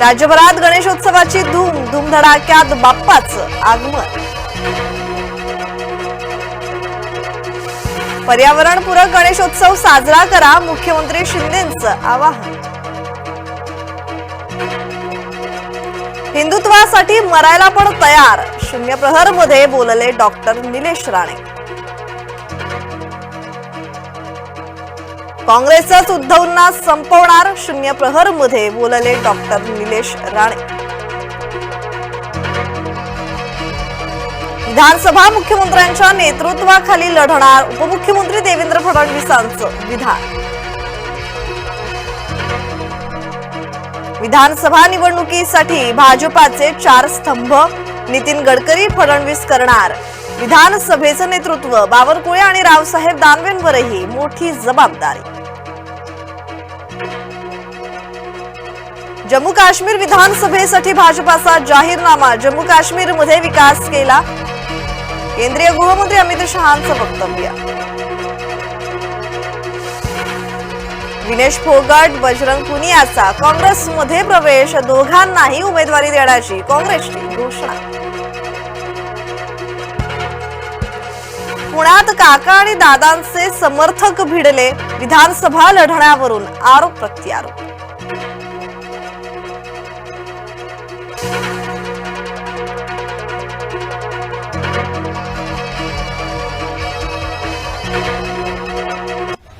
राज्यभरात गणेशोत्सवाची धूम धूमधडाक्यात बाप्पाचं आगमन. पर्यावरणपूरक गणेशोत्सव साजरा करा मुख्यमंत्री शिंदेचं आवाहन. हिंदुत्वासाठी मरायला पण तयार. शून्य प्रहरमध्ये बोलले डॉक्टर निलेश राणे. काँग्रेसच उद्धवना संपवणार शून्य प्रहरमध्ये बोलले डॉक्टर निलेश राणे. विधानसभा मुख्यमंत्र्यांच्या नेतृत्वाखाली लढणार उपमुख्यमंत्री देवेंद्र फडणवीसांचं विधान. विधानसभा निवडणुकीसाठी भाजपाचे चार स्तंभ नितीन गडकरी फडणवीस करणार. विधानसभेचं नेतृत्व बावरकुळे आणि रावसाहेब दानवेंवरही मोठी जबाबदारी. जम्मू काश्मीर विधानसभेसाठी भाजपाचा जाहीरनामा जम्मू काश्मीरमध्ये विकास केला. केंद्रीय गृहमंत्री अमित शहांचं वक्तव्य. विनेश फोगाट बजरंग पुनियाचा काँग्रेसमध्ये प्रवेश दोघांनाही उमेदवारी देण्याची काँग्रेसची घोषणा. पुण्यात काका आणि दादांचे समर्थक भिडले. विधानसभा लढण्यावरून आरोप प्रत्यारोप.